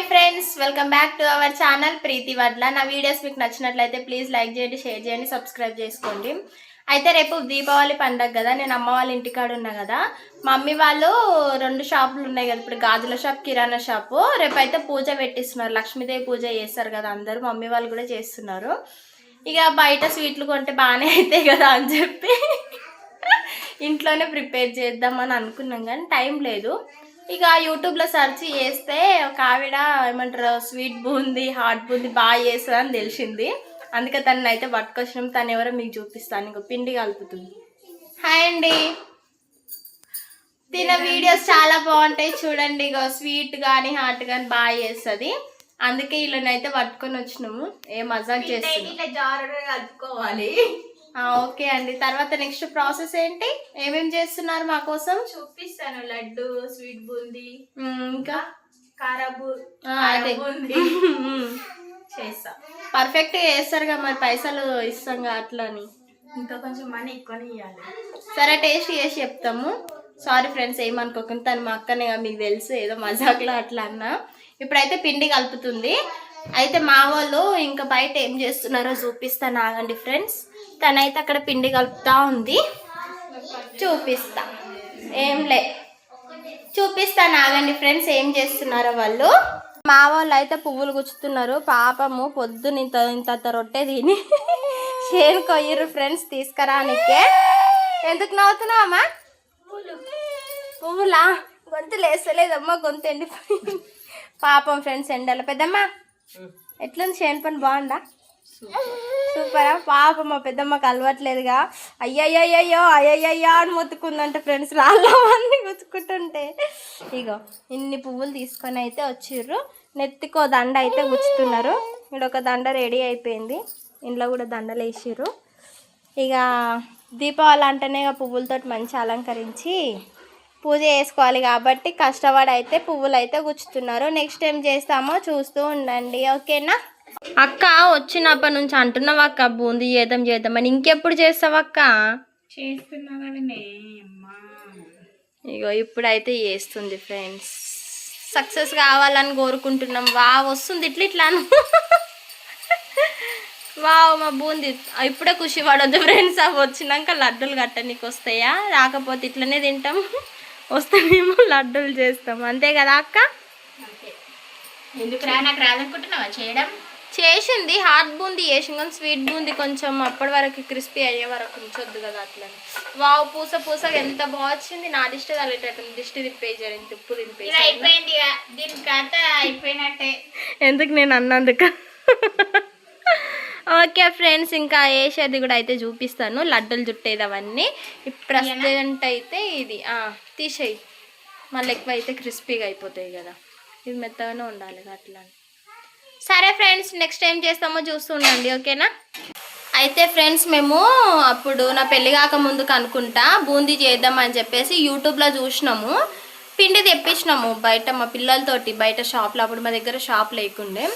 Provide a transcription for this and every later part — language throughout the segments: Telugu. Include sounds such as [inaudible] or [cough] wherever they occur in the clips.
Hi friends welcome back to our channel Preethi Vadla. నా వీడియోస్ మీకు నచ్చినట్లయితే ప్లీజ్ లైక్ చేయండి షేర్ చేయండి సబ్స్క్రైబ్ చేసుకోండి. అయితే రేపు దీపావళి పండగ కదా నేను అమ్మ వాళ్ళ ఇంటికాడ ఉన్నా కదా. మమ్మీ వాళ్ళు రెండు షాపులు ఉన్నాయి కదా ఇప్పుడు గాజుల షాప్ కిరాణా షాపు. రేపు అయితే పూజ పెట్టిస్తున్నారు లక్ష్మీదేవి పూజ చేస్తారు కదా అందరూ మమ్మీ వాళ్ళు కూడా చేస్తున్నారు. ఇక బయట స్వీట్లు కొంటే బాగానే అవుతాయి కదా అని చెప్పి ఇంట్లోనే ప్రిపేర్ చేద్దామని అనుకున్నాం కానీ టైం లేదు. ఇక యూట్యూబ్లో సెర్చ్ చేస్తే ఒక ఆవిడ ఏమంటారు స్వీట్ బూంది హాట్ బూంది బాగా చేస్తుంది అని తెలిసింది. అందుకే తనని అయితే పట్టుకొచ్చినాం. తను ఎవరో మీకు చూపిస్తాను. ఇంకో పిండి కలుపుతుంది. హాయ్ అండి. తిన వీడియోస్ చాలా బాగుంటాయి. చూడండి ఇగో స్వీట్ కానీ హాట్ కానీ బాగా చేస్తుంది. అందుకే వీళ్ళనైతే పట్టుకొని వచ్చినాము. ఏ మజాక్ చేస్తుంది కలుపుకోవాలి. ఓకే అండి. తర్వాత నెక్స్ట్ ప్రాసెస్ ఏంటి? ఏమేం చేస్తున్నారు మా కోసం? చూపిస్తాను. లడ్డు స్వీట్ బూందీ ఇంకా? అదే. బూందీ. చేస్తా. పర్ఫెక్ట్ చేస్తారుగా మరి పైసలు ఇస్తాంగా అట్లా అని. ఇంకా కొంచెం మనీ ఎక్కువనే ఇవ్వాలి సరే టేస్ట్ చేసి చెప్తాము. సారీ ఫ్రెండ్స్ ఏమనుకోకుండా. తను మా అక్కనే కదా, మీకు తెలుసు. ఏదో మజాక్లో అట్లా అన్నా. ఇప్పుడైతే పిండి కలుపుతుంది. అయితే మా వాళ్ళు ఇంకా బయట ఏం చేస్తున్నారో చూపిస్తాను ఆగండి ఫ్రెండ్స్. తనైతే అక్కడ పిండి కలుపుతా ఉంది. చూపిస్తా. ఏం లే. చూపిస్తాను ఆగండి ఫ్రెండ్స్ ఏం చేస్తున్నారో వాళ్ళు. మా వాళ్ళు అయితే పువ్వులు గుచ్చుతున్నారు. పాపము పొద్దున ఇంత ఇంత రొట్టె తిని చేను కొయ్యరు ఫ్రెండ్స్ తీసుకురానికే. ఎందుకు నవ్వుతున్నావమ్మా? పువ్వులా? గొంతు లేస్తలేదమ్మా గొంతు ఎండిపోయింది. పాపం ఫ్రెండ్స్ ఎండల. పెద్దమ్మ ఎట్లుంది చేను పని? బాగుందా? సూపరా. పాప మా పెద్దమ్మకి అలవట్లేదుగా. అయ్యయ్యయ్యో అయ్యయ్యో అని మొత్తుకుందంటే ఫ్రెండ్స్. రాళ్ళ అన్ని గుచ్చుకుంటుంటే ఇగో ఇన్ని పువ్వులు తీసుకొని అయితే వచ్చిర్రు. నెత్తికో దండ అయితే గుచ్చుతున్నారు. ఇక్కడ ఒక దండ రెడీ అయిపోయింది. ఇంట్లో కూడా దండలు వేసిర్రు. ఇక దీపావళి అంటేనే ఇక పువ్వులతోటి మంచి అలంకరించి పూజ చేసుకోవాలి కాబట్టి కష్టపడి అయితే పువ్వులు అయితే గుచ్చుతున్నారు. నెక్స్ట్ ఏం చేస్తామో చూస్తూ ఉండండి. ఓకేనా? అక్క వచ్చినప్పటి నుంచి అంటున్నావు అక్క బూందీ చేద్దాం చేద్దామని ఇంకెప్పుడు చేస్తావు అక్క? ఇగో ఇప్పుడైతే చేస్తుంది ఫ్రెండ్స్. సక్సెస్ కావాలని కోరుకుంటున్నాం. వా వస్తుంది ఇట్లా ఇట్లా అను. వావ్ మా బూంది. ఇప్పుడే ఖుషి పడొద్దు ఫ్రెండ్స్. అవి వచ్చినాక లడ్డూలు కట్టనీకి వస్తాయా రాకపోతే ఇట్లనే తింటాం. వస్తే మేము లడ్డూలు చేస్తాం. అంతే కదా అక్క? అంతే. ఎందుకు రా? నాకు రాదనుకుంటున్నావా చేయడం? చేసింది హాట్ బూంది చేసింది కానీ స్వీట్ బూంది. కొంచెం అప్పటి వరకు క్రిస్పీ అయ్యే వరకు ఉంచొద్దు కదా అట్లా వావ్ పూస పూసగా ఎంత బాగా వచ్చింది. నా దిష్టి తగ్గేటట్టు దిష్టి తిప్పేసారు ఇది తిప్పేసారు అయిపోయింది దీని కథ అయిపోయినట్టే. [laughs] ఎందుకు నేను అన్నందుకు? ఓకే ఫ్రెండ్స్ ఇంకా వేసేది కూడా అయితే చూపిస్తాను. లడ్డూలు చుట్టేది అవన్నీ. ప్రెసిడెంట్ ప్రజెంట్ అయితే ఇది తీసేయి. మళ్ళీ ఎక్కువ అయితే క్రిస్పీగా అయిపోతాయి కదా. ఇది మెత్తగానే ఉండాలి అట్లా సరే ఫ్రెండ్స్ నెక్స్ట్ టైం చేస్తామో చూస్తూ ఉండండి ఓకేనా? అయితే ఫ్రెండ్స్ మేము అప్పుడు నా పెళ్ళి కాక ముందుకు అనుకుంటా బూందీ చేద్దాం అని చెప్పేసి యూట్యూబ్లో చూసినాము. పిండి తెప్పించినాము బయట మా పిల్లలతోటి బయట షాప్లో అప్పుడు మా దగ్గర షాప్ లేకుండే.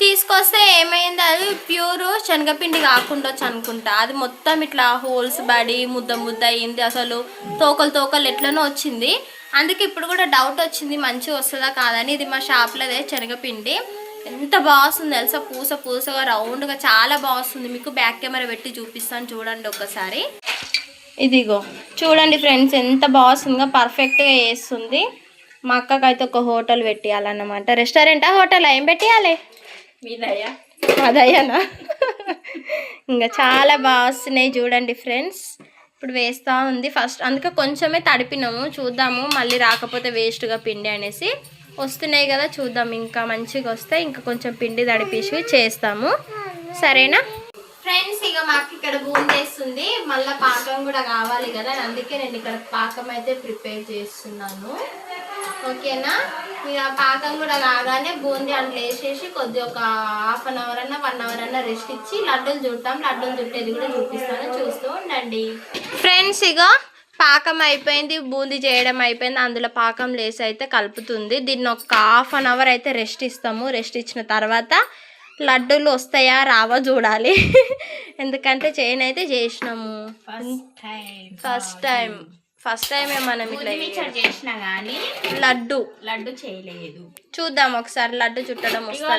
తీసుకొస్తే ఏమైంది? అది ప్యూర్ శనగపిండి కాకుండా అనుకుంటా. అది మొత్తం ఇట్లా హోల్స్ బడి ముద్ద ముద్ద అయింది. అసలు తోకలు తోకలు ఎట్లనో వచ్చింది. అందుకే ఇప్పుడు కూడా డౌట్ వచ్చింది మంచిగా వస్తుందా కాదని ఇది మా షాప్లోదే శనగపిండి. ఎంత బాగుంది తెలుసా? పూస పూసగా రౌండ్గా చాలా బాగుంది. మీకు బ్యాక్ కెమెరా పెట్టి చూపిస్తాను చూడండి ఒకసారి. ఇదిగో చూడండి ఫ్రెండ్స్ ఎంత బాగుందిగా పర్ఫెక్ట్గా వేస్తుంది మా అక్కకైతే ఒక హోటల్ పెట్టియాలన్నమాట. రెస్టారెంటా హోటల్ ఏం పెట్టియాలి? మీదయ్యా? అదయ్యానా? ఇంకా చాలా బాగా వస్తున్నాయి చూడండి ఫ్రెండ్స్. ఇప్పుడు వేస్తూ ఉంది. ఫస్ట్ అందుకే కొంచెమే తడిపినాము. చూద్దాము. మళ్ళీ రాకపోతే వేస్ట్గా పిండి అనేసి. వస్తున్నాయి కదా చూద్దాం. ఇంకా మంచిగా వస్తే ఇంకా కొంచెం పిండి తడిపేసి చేస్తాము. సరేనా? ఫ్రెండ్స్ ఇక మాకు ఇక్కడ బూందేస్తుంది మళ్ళీ పాకం కూడా కావాలి కదా. అందుకే నేను ఇక్కడ పాకం అయితే ప్రిపేర్ చేస్తున్నాను. ఓకేనా? ఇక పాకం కూడా కాగానే బూందీ అందులో వేసేసి కొద్ది ఒక హాఫ్ అన్ అవర్ అన్న వన్ అవర్ అన్న రెస్ట్ ఇచ్చి లడ్డూలు చుట్టాం లడ్డూలు చుట్టేది కూడా చూపిస్తాను. చూస్తూ ఉండండి. ఫ్రెండ్స్ ఇక పాకం అయిపోయింది బూందీ చేయడం అయిపోయింది. అందులో పాకం లేసి అయితే కలుపుతుంది. దీన్ని ఒక హాఫ్ అన్ అవర్ అయితే రెస్ట్ ఇస్తాము. రెస్ట్ ఇచ్చిన తర్వాత లడ్డూలు వస్తాయా రావా చూడాలి. [laughs] ఎందుకంటే చేయను అయితే చేసినాము first time first time first time మనం చేసినా గానీ లడ్డు. లడ్డు చేయలేదు. చూద్దాం ఒకసారి లడ్డు చుట్టడం వస్తుందా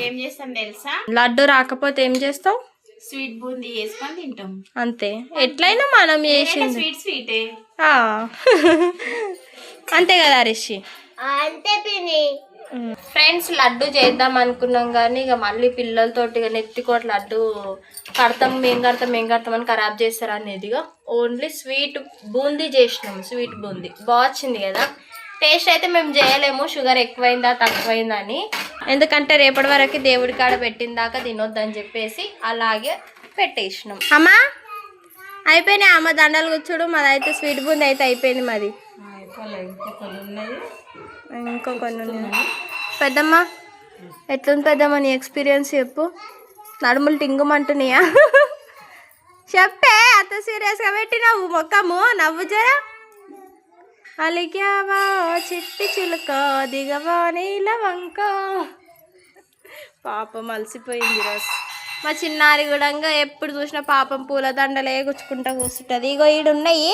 ఏం చేస్తాం తెలుసా? లడ్డు రాకపోతే ఏం చేస్తావు? స్వీట్ బూందీ వేసుకొని తింటాం. అంతే. ఎట్లయినా మనం చేసింది. స్వీట్ స్వీటే. ఆ. [laughs] అంతే కదా రిషి అంతే పిని ఫ్రెండ్స్ లడ్డు చేద్దాం అనుకున్నాం కానీ ఇక మళ్ళీ పిల్లలతోటి ఇక నెత్తికోట లడ్డు కడతాం మేం కడతాం మేం కడతాం అని ఖరాబ్ చేస్తారు అనేదిగా ఓన్లీ స్వీట్ బూందీ చేసినాం స్వీట్ బూందీ. బాగా వచ్చింది కదా? టేస్ట్ అయితే మేము చేయలేము షుగర్ ఎక్కువైందా తక్కువైందా అని. ఎందుకంటే రేపటి వరకు దేవుడి కాడ పెట్టిన దాకా తినొద్దని చెప్పేసి అలాగే పెట్టేసినాం. అమ్మా అయిపోయినాయి అమ్మ దండలు కూర్చోడు మాదైతే స్వీట్ బూందీ అయితే అయిపోయింది మాది. ఇంకో కొన్ని ఉన్నాయి. పెద్దమ్మ ఎట్లుంది పెద్దమ్మ నీ ఎక్స్పీరియన్స్ చెప్పు. నడుములు టింగుమంటున్నాయా? చెప్పే అంత సీరియస్గా పెట్టినావు మొక్కము నవ్వు జరా. అలిగావా చిట్టి చిలుక దిగవా నీల వంక పాపం అలసిపోయింది రోజు మా చిన్నారి కూడా ఎప్పుడు చూసినా పాపం పూల దండలే గుచ్చుకుంటా కూర్చుంటుంది ఇగో ఈడు ఉన్నాయి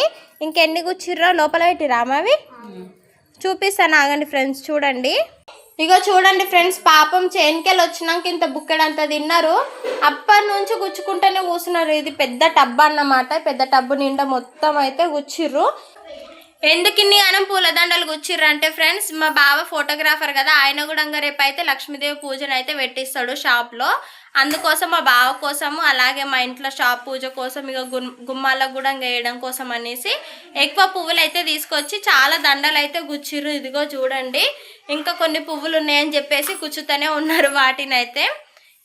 ఇంకెన్ని గుచ్చిర్రో లోపల పెట్టిరా అవి చూపిస్తాను ఆగండి ఫ్రెండ్స్ చూడండి. ఇగో చూడండి ఫ్రెండ్స్ పాపం చేనుకెళ్ళి వచ్చినాక ఇంత బుక్కెడంత తిన్నారు. అప్పటి నుంచి గుచ్చుకుంటూనే కూర్చున్నారు ఇది పెద్ద టబ్ అన్నమాట పెద్ద టబ్బు నిండా మొత్తం అయితే గుచ్చిర్రు. ఎందుకు ఇన్ని గానం పూలదండలు గుచ్చిర్రు అంటే ఫ్రెండ్స్? మా బావ ఫోటోగ్రాఫర్ కదా ఆయన కూడా రేపు అయితే లక్ష్మీదేవి పూజను అయితే పెట్టిస్తాడు షాప్లో. అందుకోసం మా బావ కోసము అలాగే మా ఇంట్లో షాప్ పూజ కోసం ఇక గుమ్ గుమ్మాలకు కూడా ఇంకా వేయడం కోసం అనేసి ఎక్కువ పువ్వులు అయితే తీసుకొచ్చి చాలా దండలు అయితే గుచ్చిర్రు. ఇదిగో చూడండి ఇంకా కొన్ని పువ్వులు ఉన్నాయని చెప్పేసి కూర్చుతూనే ఉన్నారు వాటినైతే.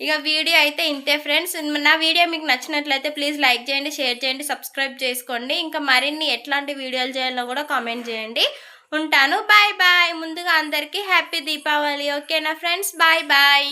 ఇక వీడియో అయితే ఇంతే ఫ్రెండ్స్. నా వీడియో మీకు నచ్చినట్లయితే ప్లీజ్ లైక్ చేయండి షేర్ చేయండి సబ్స్క్రైబ్ చేసుకోండి. ఇంకా మరిన్ని ఎట్లాంటి వీడియోలు చేయాలో కూడా కామెంట్ చేయండి. ఉంటాను. Bye bye. ముందుగా అందరికీ హ్యాపీ దీపావళి. ఓకేనా ఫ్రెండ్స్? Bye bye.